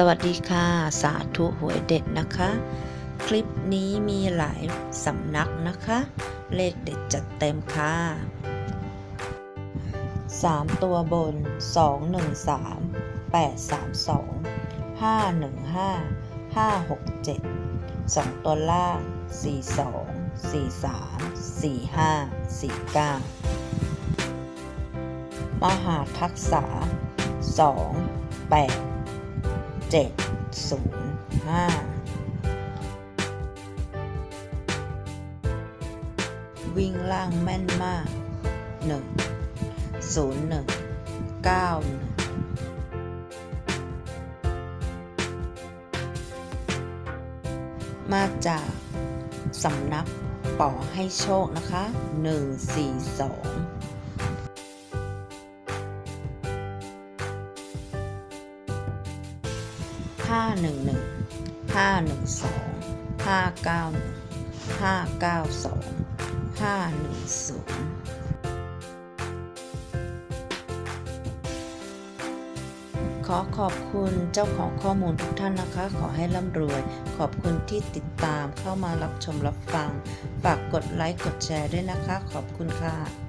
สวัสดีค่ะ สาธุหวยเด็ดนะคะ คลิปนี้มีหลายสำนักนะคะ เลขเด็ดจัดเต็มค่ะ 3 ตัวบน 2 1 3 8 3 2 5 1 5 5 6 7 2 ตัวล่าง 4 2 4 3 4 5 4 9 มหาทักษะ 2 8 705 วิ่งล่างแม่นมาก 1 0 1 9 1มาจากสำนักป่อให้โชคนะคะ 142 ห้าหนึ่งหนึ่งห้าหนึ่งสองห้าเก้าหนึ่งห้าเก้าสองห้าหนึ่งศูนย์ขอขอบคุณเจ้าของข้อมูลทุกท่านนะคะ ขอให้ร่ำรวย ขอบคุณที่ติดตามเข้ามารับชมรับฟัง ฝากกดไลค์กดแชร์ด้วยนะคะ ขอบคุณค่ะ